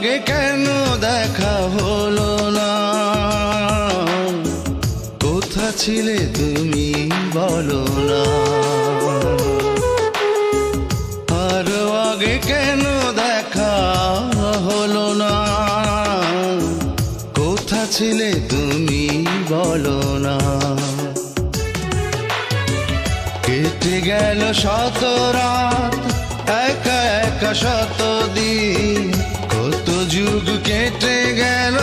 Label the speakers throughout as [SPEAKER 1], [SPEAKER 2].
[SPEAKER 1] আগে কেন দেখা হলো না? কোথা ছিলে তুমি বলো না?
[SPEAKER 2] আরও আগে কেন দেখা হলো না? কোথা ছিলে তুমি বলো না? কেটে গেল শত রাত, একা একা শত দিন। যুগ কেটে গেল।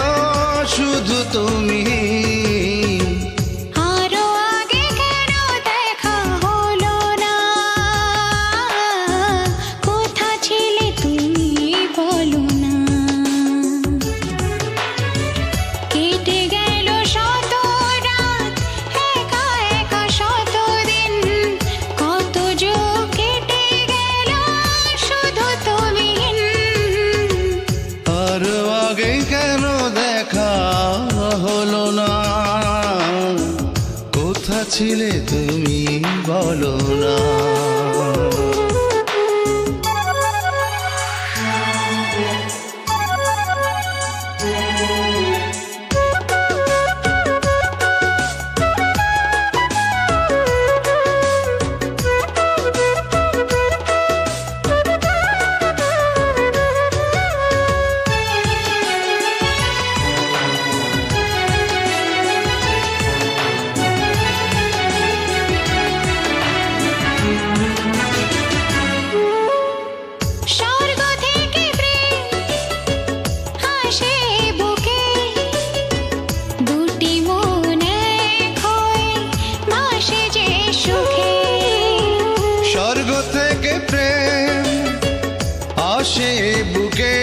[SPEAKER 1] কোথা ছিলে তুমি বলো না।
[SPEAKER 2] আসে বুকে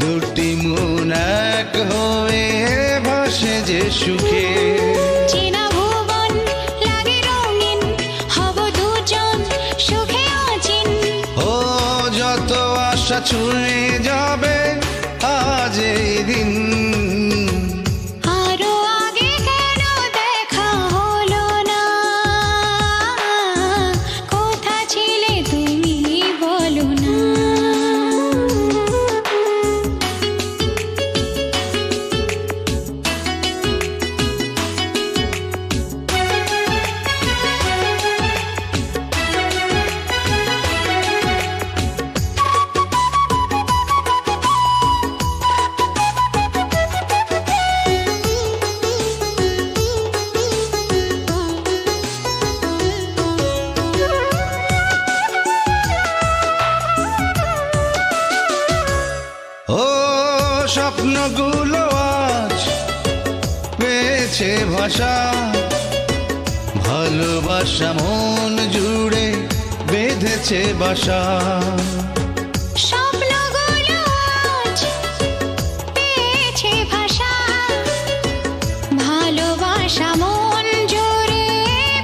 [SPEAKER 2] দুটি মন এক হয়ে ভাসে যে সুখে।
[SPEAKER 1] আশা ছুঁয়ে যাবে আজ এই দিন স্বপ্নগুলো আজ পেয়েছে ভাষা। ভালোবাসা মন জুড়ে বেঁধেছে বাসা।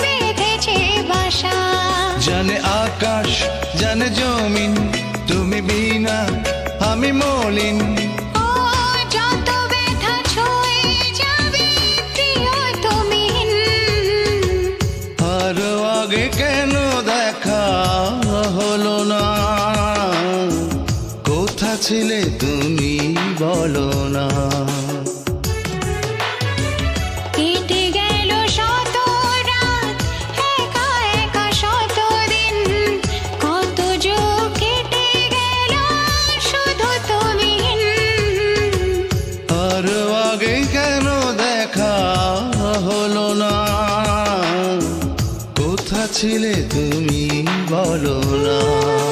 [SPEAKER 2] বেঁধেছে
[SPEAKER 1] জানে আকাশ জানে জমিন তুমি বিনা আমি মলিন। দেখা হলো না? কোথা ছিলে তুমি বলো না।